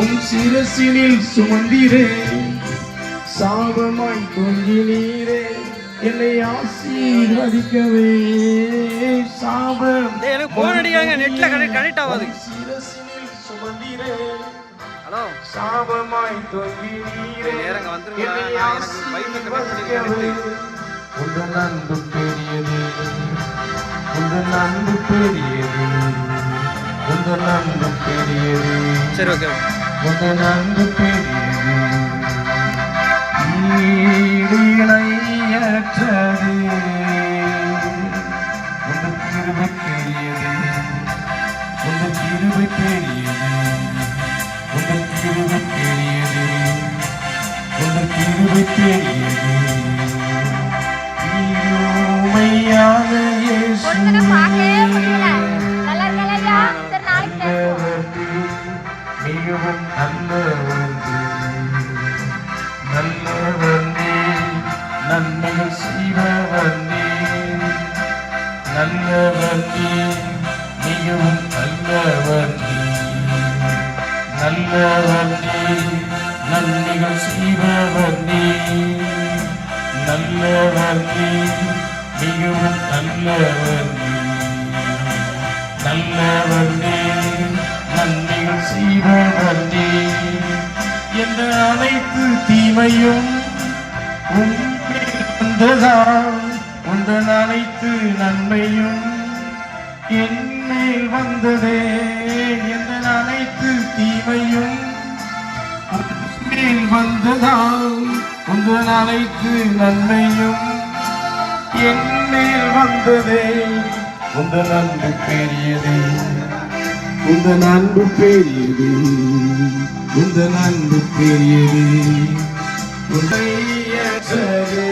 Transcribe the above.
சிரசினில் சுமந்திரே. சாபமாய் தொங்கினீரே என்னை ஆசீர்வதிக்கவே. சாபம் எனக்கு போன் அடிக்காங்க நெட்ல கனெக்ட் ஆகாது. சிரசினில் சுமந்திரே. ஹலோ. சாபமாய் தொங்கினீரே. நேரங்க வந்துருங்க எனக்கு வைஃபை கனெக்ட் ஆசீர்வதிக்கவே. பண்ணிருக்கேன் உங்கள் அன்பு பெரியது. உங்கள் அன்பு பெரியது. உங்கள் அன்பு பெரியது. சரி ஓகே உங்கள் அன்பு பெரியது. ஈடிணையற்றது இணையற்றது உங்கள் கிருபை பெரியது. உங்கள் கிருபை பெரியது. உங்கள் கிருபை பெரியது. உங்கள் கிருபை பெரியது. மிகவும் நல்லவர் நல்லவர் நீ மிகவும் நல்லவர் நன்மைகள் மிகவும் நல்லவர் நீ அனைத்து தீமையும் உன்மேல் வந்ததால் உந்தன் அனைத்து நன்மையும் என்மேல் வந்ததே. என்ற அனைத்து தீமையும் உன்மேல் வந்ததால் உந்தன் அனைத்து நன்மையும் என்மேல் வந்ததே. உந்தன் அன்பு பெரியதே. உந்தன் அன்பு பெரியது உந்தன் அன்பு பெரியது உன்னையற்றதே